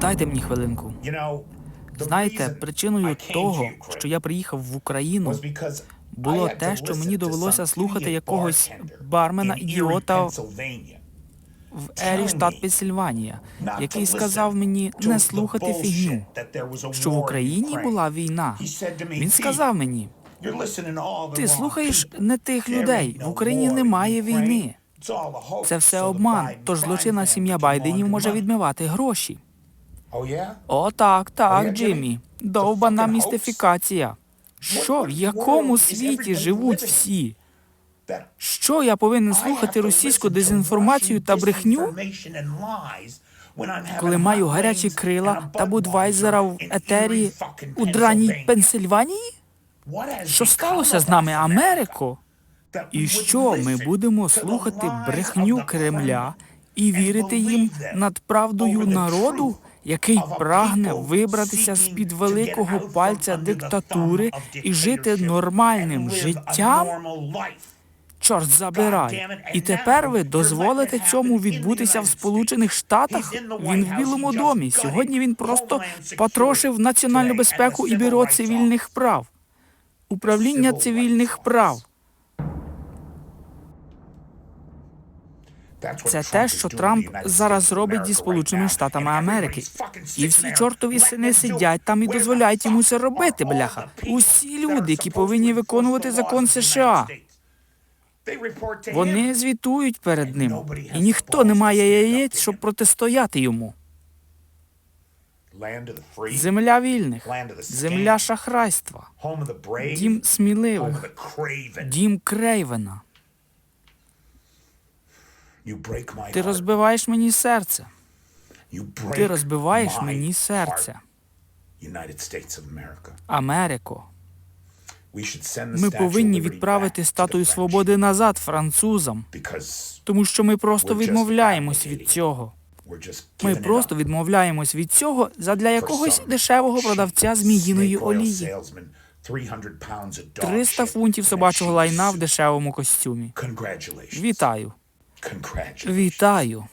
Дайте мені хвилинку. Знаєте, причиною того, що я приїхав в Україну, було те, що мені довелося слухати якогось бармена ідіота в Ері, штат Пенсильванія, який сказав мені не слухати фігню, що в Україні була війна. Він сказав мені: ти слухаєш не тих людей. В Україні немає війни. Це все обман. Тож злочинна сім'я Байденів може відмивати гроші. О, так, так, Джиммі. Довбана містифікація. Що в якому світі живуть всі? Що я повинен слухати російську дезінформацію та брехню, коли маю гарячі крила та Будвайзера в етері у драній Пенсильванії? Що сталося з нами, Америко? І що ми будемо слухати брехню Кремля і вірити їм над правдою народу, який прагне вибратися з під великого пальця диктатури і жити нормальним життям? Чорт забирай. І тепер ви дозволите цьому відбутися в Сполучених Штатах? Він в Білому домі. Сьогодні він просто потрошив національну безпеку і бюро цивільних прав. Управління цивільних прав. Це те, що Трамп зараз робить зі Сполученими Штатами Америки. І всі чортові сини сидять там і дозволяють йому це робити, бляха. Усі люди, які повинні виконувати закон США. Вони звітують перед ним, і ніхто не має яєць, щоб протистояти йому. Земля вільних, земля шахрайства, дім сміливих, дім Крейвена. Ти розбиваєш мені серце. Ти розбиваєш мені серце. Америко, ми повинні відправити статую свободи назад французам, тому що ми просто відмовляємось від цього. Ми просто відмовляємось від цього задля якогось дешевого продавця зміїної олії. 300 фунтів собачого лайна в дешевому костюмі. Вітаю. Вітаю.